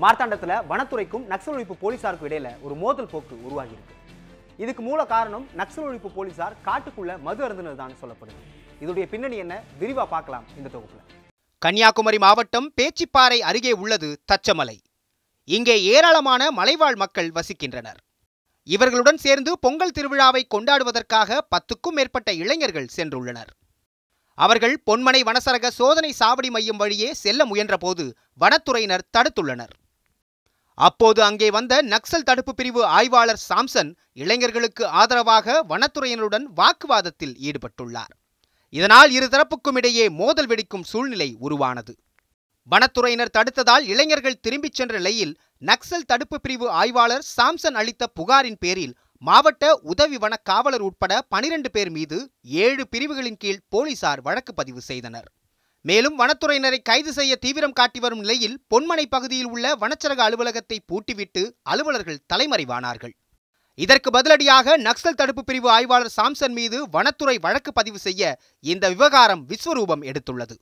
மார்த்தாண்டத்துல வனத்துறைக்கும் நக்சல் ஒழிப்பு போலீசாருக்கும் இடையில ஒரு மோதல் போக்கு உருவாகியிருக்கு. இதுக்கு மூல காரணம் நக்சல் ஒழிப்பு போலீசார் காட்டுக்குள்ள மது அருந்தினதுதான் சொல்லப்படுது. இதோடைய பின்னணி என்ன? விரிவா பார்க்கலாம் இந்த தொகுப்புல. கன்னியாகுமரி மாவட்டம் பேச்சிப்பாறை அருகே உள்ளது தச்சமலை. இங்கே ஏராளமான மலைவாழ் மக்கள் வசிக்கின்றனர். இவர்களுடன் சேர்ந்து பொங்கல் திருவிழாவை கொண்டாடுவதற்காக பத்துக்கும் மேற்பட்ட இளைஞர்கள் சென்றுள்ளனர். அவர்கள் பொன்மனை வனசரக சோதனை சாவடி மையம் வழியே செல்ல முயன்றபோது வனத்துறையினர் தடுத்துள்ளனர். அப்போது அங்கே வந்த நக்சல் தடுப்பு பிரிவு ஆய்வாளர் சாம்சன் இளைஞர்களுக்கு ஆதரவாக வனத்துறையினருடன் வாக்குவாதத்தில் ஈடுபட்டுள்ளார். இதனால் இருதரப்புக்கும் இடையே மோதல் வெடிக்கும் சூழ்நிலை உருவானது. வனத்துறையினர் தடுத்ததால் இளைஞர்கள் திரும்பிச் சென்ற நிலையில் நக்சல் தடுப்பு பிரிவு ஆய்வாளர் சாம்சன் அளித்த புகாரின் பேரில் மாவட்ட உதவி வன காவலர் உட்பட பனிரெண்டு பேர் மீது ஏழு பிரிவுகளின் கீழ் போலீசார் வழக்கு பதிவு செய்தனர். மேலும் வனத்துறையினரை கைது செய்ய தீவிரம் காட்டி வரும் நிலையில் பொன்மனை பகுதியில் உள்ள வனச்சரக அலுவலகத்தை பூட்டிவிட்டு அலுவலர்கள் தலைமறைவானார்கள். இதற்கு பதிலடியாக நக்சல் தடுப்பு பிரிவு ஆய்வாளர் சாம்சன் மீது வனத்துறை வழக்கு பதிவு செய்ய இந்த விவகாரம் விஸ்வரூபம் எடுத்துள்ளது.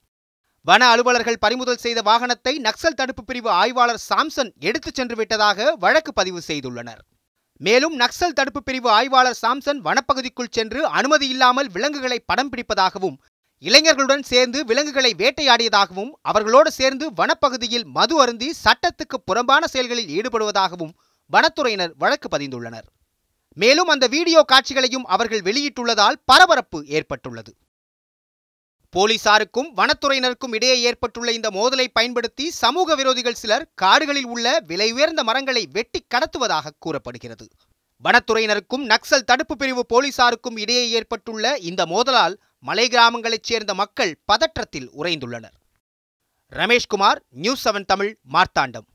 வன அலுவலர்கள் பறிமுதல் செய்த வாகனத்தை நக்சல் தடுப்பு பிரிவு ஆய்வாளர் சாம்சன் எடுத்துச் சென்று விட்டதாக வழக்கு பதிவு செய்துள்ளனர். மேலும் நக்சல் தடுப்பு பிரிவு ஆய்வாளர் சாம்சன் வனப்பகுதிக்குள் சென்று அனுமதி இல்லாமல் விலங்குகளை படம் பிடிப்பதாகவும் இளைஞர்களுடன் சேர்ந்து விலங்குகளை வேட்டையாடியதாகவும் அவர்களோடு சேர்ந்து வனப்பகுதியில் மது அருந்தி சட்டத்துக்கு புறம்பான செயல்களில் ஈடுபடுவதாகவும் வனத்துறையினர் வழக்கு பதிந்துள்ளனர். மேலும் அந்த வீடியோ காட்சிகளையும் அவர்கள் வெளியிட்டுள்ளதால் பரபரப்பு ஏற்பட்டுள்ளது. போலீசாருக்கும் வனத்துறையினருக்கும் இடையே ஏற்பட்டுள்ள இந்த மோதலை பயன்படுத்தி சமூக விரோதிகள் சிலர் காடுகளில் உள்ள விலை உயர்ந்த மரங்களை வெட்டி கடத்துவதாக கூறப்படுகிறது. வனத்துறையினருக்கும் நக்சல் தடுப்பு பிரிவு போலீசாருக்கும் இடையே ஏற்பட்டுள்ள இந்த மோதலால் மலை கிராமங்களைச் சேர்ந்த மக்கள் பதற்றத்தில் உறைந்துள்ளனர். Rameshkumar news seven Tamil Marthandam.